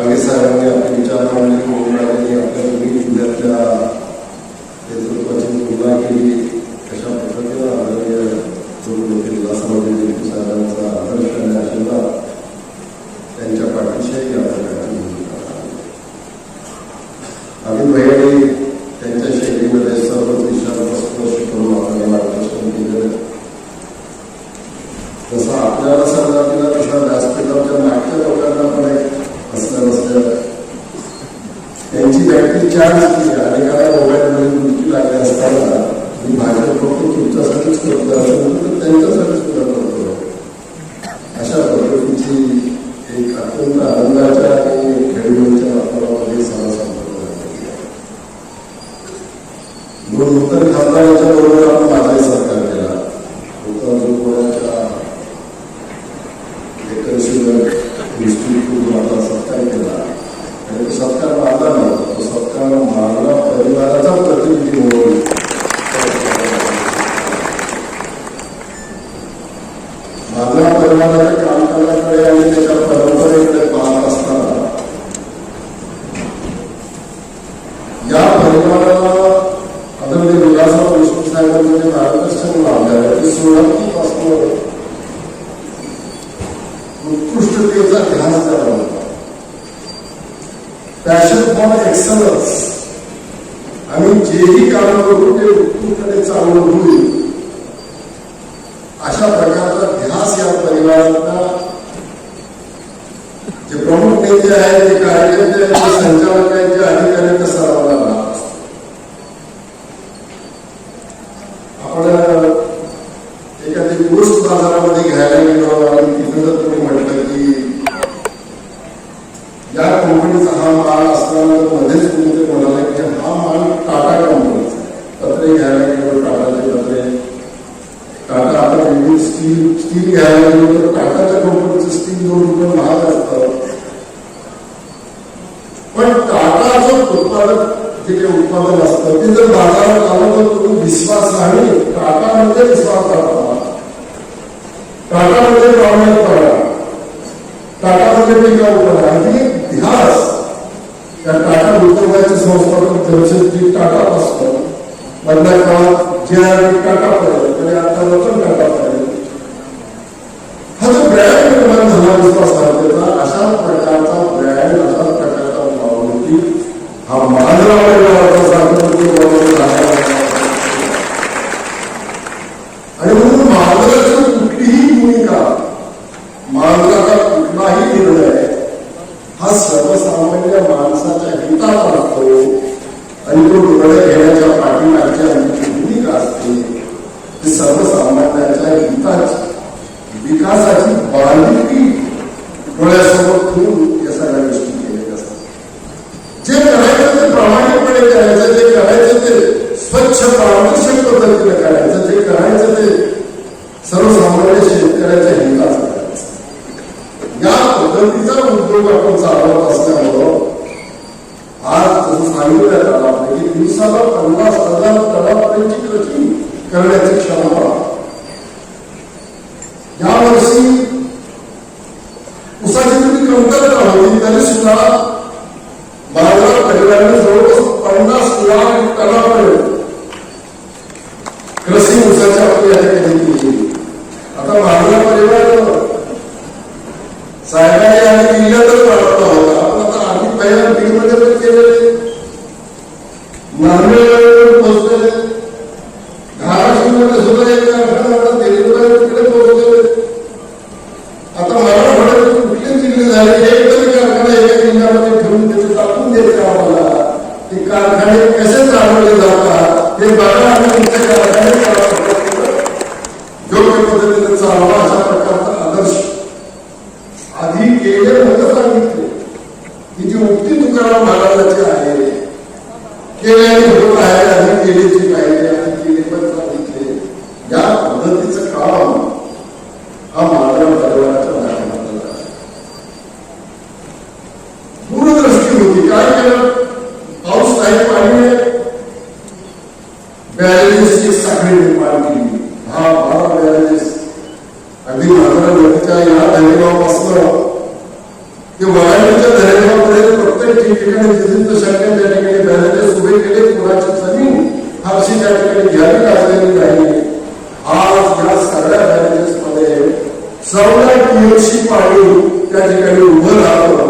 Bagi Kami yang bicara mengenai kewenangan yang akan diberikan kepada करताना मी माझ्या फक्त तुमच्यासाठीच करतो. असं म्हणून വളരെ टाटा म्हणजे विश्वास दाखवा टाटा म्हणजे पाहुण्यात पडा टाटा म्हणजे टिकाऊ आणि इतिहास त्या टाटा उद्योगाचे संस्थापक जमशेदजी टाटा पासून मधल्या काळात जे आर टाटा पाहिजे तरी आता वचन टाटा पाहिजे हा जो ब्रँड निर्माण झाला विश्वास दाखवता अशा प्रकारचा ब्रँड अशा प्रकारचा मावृत्ती हा मानवाला सांगतो ਸਾਹਮਣੇ ਜਿਹੜਾ ਮਾਨਸਾ ਚ ਅਹਿੰਤਾ ਵਰਤੋ दिवसाला पन्नास हजार तळापर्यंतची कृती करण्याची क्षमता. होगी क्या हाउस लाइफ पानी है बैलेंस के सखरे में पानी के लिए हाँ हाँ बैलेंस अभी हमारा लगता है यहाँ धरेगा मसला कि वायरल धरेगा पड़े प्रत्येक ठिकाणी विभिन्न शाखा त्या ठिकाणी बैलेंस उभे केले कोणाच्या ज़मीन हापशी त्या ठिकाणी घ्यावी लागलेली नाही आज या सगळ्या बैलेंस मध्ये सर्व पीएचसी पाणी त्या ठिकाणी उभं राहतं.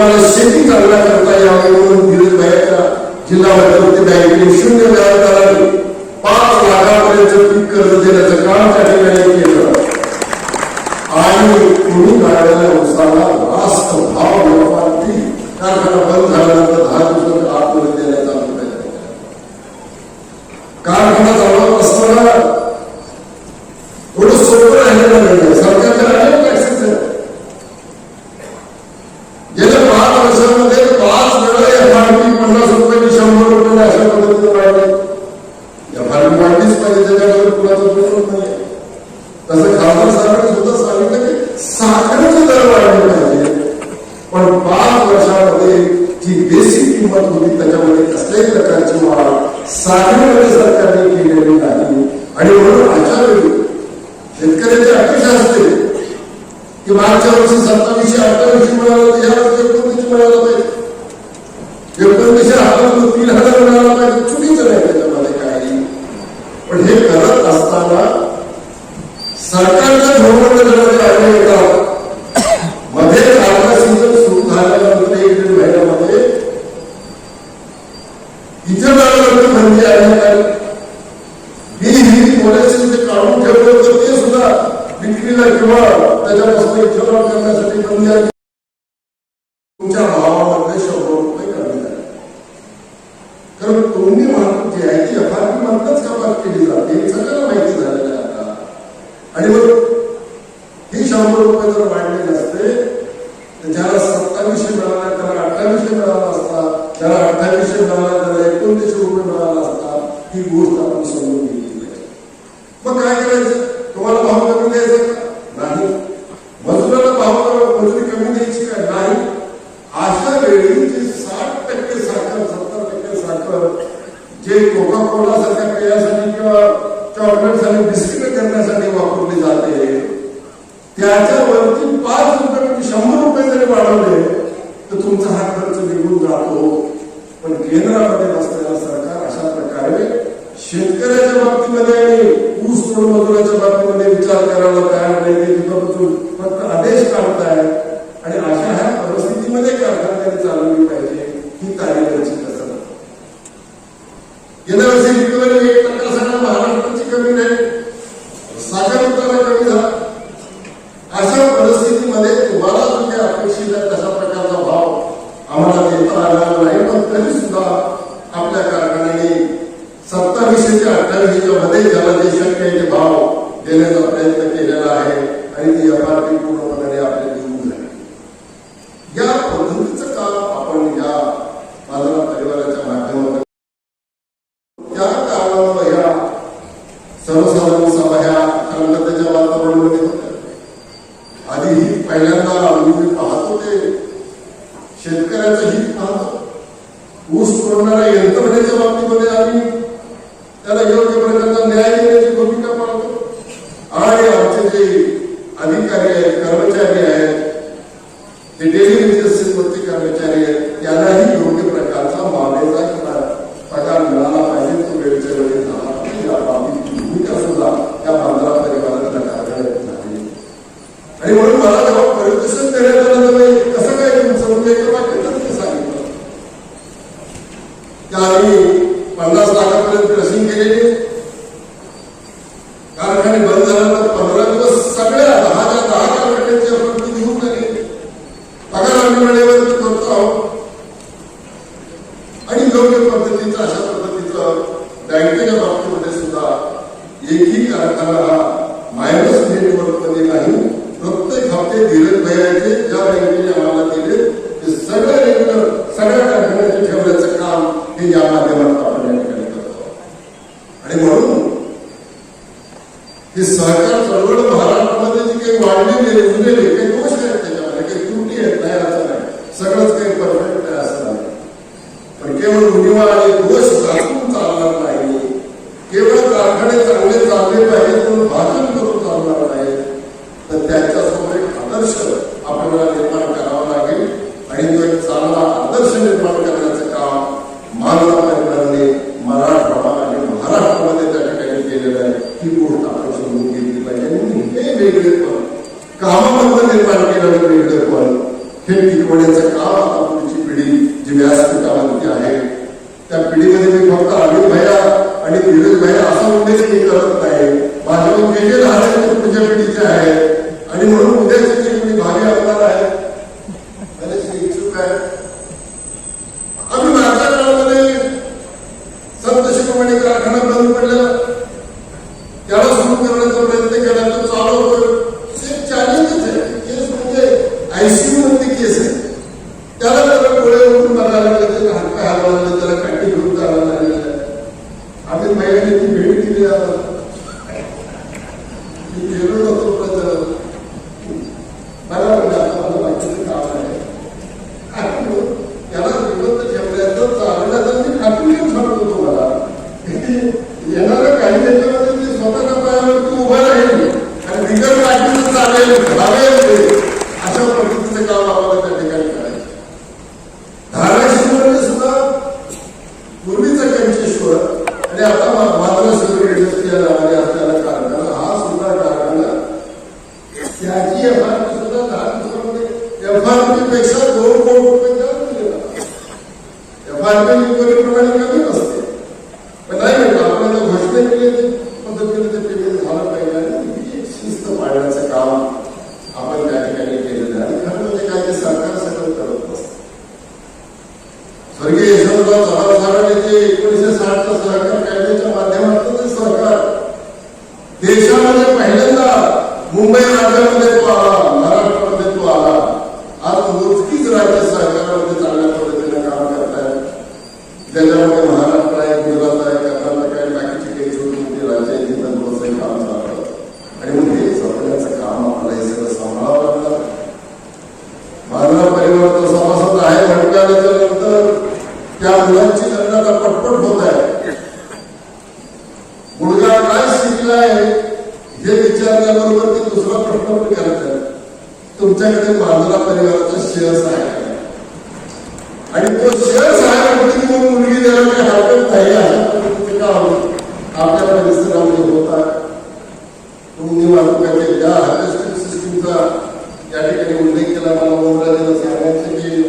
तुम्हाला शेती चांगला करता यावी म्हणून विविध बँका जिल्हा मध्यवर्ती बँकेने शून्य व्याजदराने पाच लाखापर्यंत पीक कर्ज देण्याचं काम त्या ठिकाणी केलं आणि कोणी काढलेल्या उसाला रास्त भाव व्यापारी कारखाना बंद झाल्यानंतर दहा दिवसात आतमध्ये देण्याचा प्रयत्न कारखाना चालवत असताना है सोपं राहिलेलं नाही सरकार చాలా డైమెన్షన్ డెవలప్ ఎక్కువ తెచ్చుకుంటున్న ఈ భూస్థానం कृष्णमजुराच्या बाबतीमध्ये विचार करायला तयार नाही ते तिथं फक्त आदेश काढतायत. आयएमएस नेटवर्कमध्ये नाही प्रत्येक हप्ते धीरज भैयाचे ज्या बँकेने आम्हाला दिले ते सगळं रेग्युलर सगळ्या कारखान्याचे ठेवण्याचं काम हे या माध्यमात आपण या ठिकाणी करतो आणि म्हणून हे सहकार चळवळ महाराष्ट्रामध्ये जी काही वाढली गेली काही दोष आहेत त्याच्यामध्ये काही त्रुटी आहेत नाही असं नाही सगळंच काही परफेक्ट नाही असं नाही. पण केवळ उणीवा आणि सर्वोच्च शिरोमणी गणप्रभूकडलं అసలు ప్రభుత్వం కావాలి. 而且现在咱们的这。आहे हे विचारल्याबरोबर ते दुसरा प्रश्न पण तुमच्याकडे मांजरा परिवाराचा शेअर्स आहे. आणि तो शेअर्स आहे म्हणजे तुम्ही मुलगी द्यायला काही हरकत नाही आपल्या होता. तुम्ही वाहतुकाच्या ज्या हॅरेस्टिंग सिस्टीमचा या ठिकाणी उल्लेख केला मला मोहराजांना सांगायचं की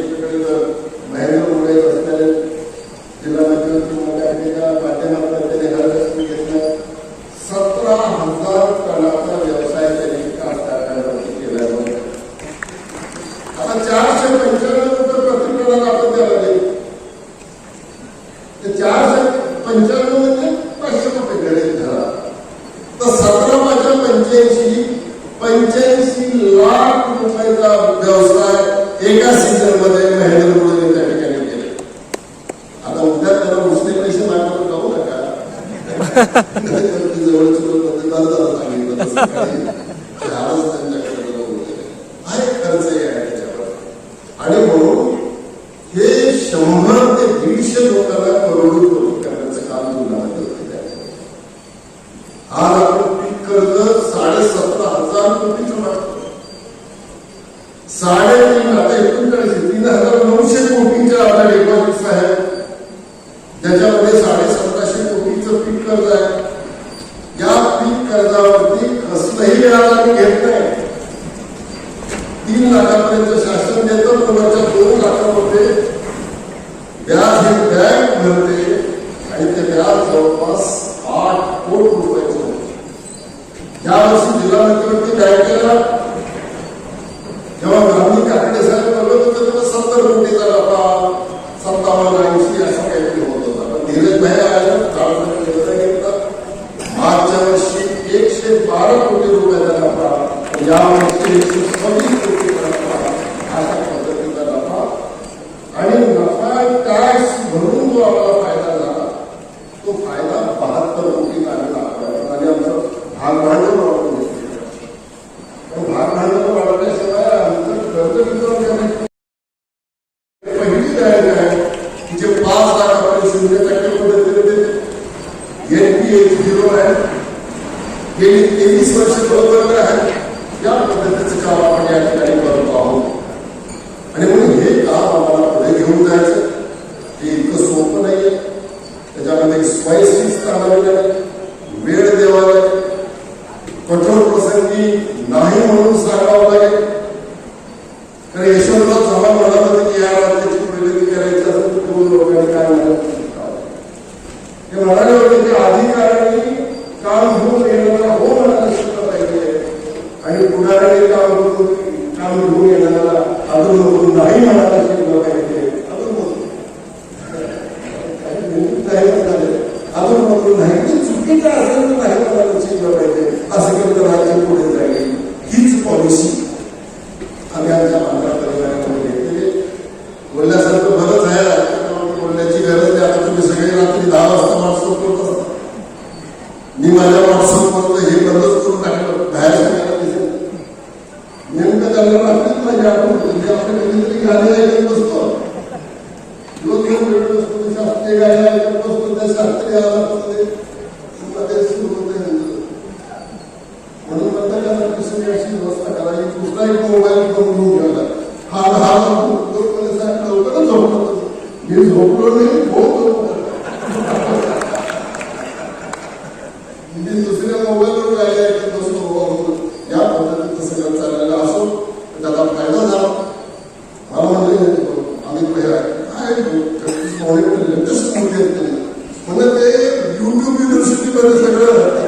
tornando त्यावर्षी जिल्हा मंत्रिवरती काय जेव्हा ग्रामीण काकडे साहेब आलो तर तेव्हा सत्तर कोटीचा नफा सत्तावन्न ऐंशी असं काहीतरी होत होता. पण धीरज भाई आल्या निर्णय घेतला मागच्या वर्षी एकशे बारा कोटी रुपयाचा नफा यावर्षी एकशे सव्वीस कोटीचा नफा अशा पद्धतीचा नफा. आणि नफा टॅक्स भरून जो आपला फायदा झाला तो फायदा बहात्तर कोटी लागला आणि आमचं भाग भांडवल अभिप्राय आहे की जे पाच लाख आपले शून्य टक्के पद्धतीने देते एनपीएच झिरो आहे गेली तेवीस वर्ष बरोबर आहे या पद्धतीचं काम आपण या ठिकाणी करतो आहोत आणि म्हणून हे काम आम्हाला पुढे घेऊन जायचं हे इतकं सोपं नाहीये त्याच्यामध्ये स्वयंस्थित चालवलं वेळ द्यावा कठोर प्रसंगी नाही म्हणून सांगा अधिकार अधिकाऱ्यांनी काम घेऊन येणारा हो म्हणायला शिकलं पाहिजे आणि पुढाऱ्याने काम करून काम घेऊन येणाऱ्याला अजून करून नाही म्हणायला शिकलं पाहिजे अजून अजून म्हणून नाही ते चुकीचं असेल तर नाही म्हणायला शिकलं पाहिजे असं करत राज्य पुढे जाईल हीच पॉलिसी म्हणजे ते युट्यूब युनिव्हर्सिटीमध्ये सगळं.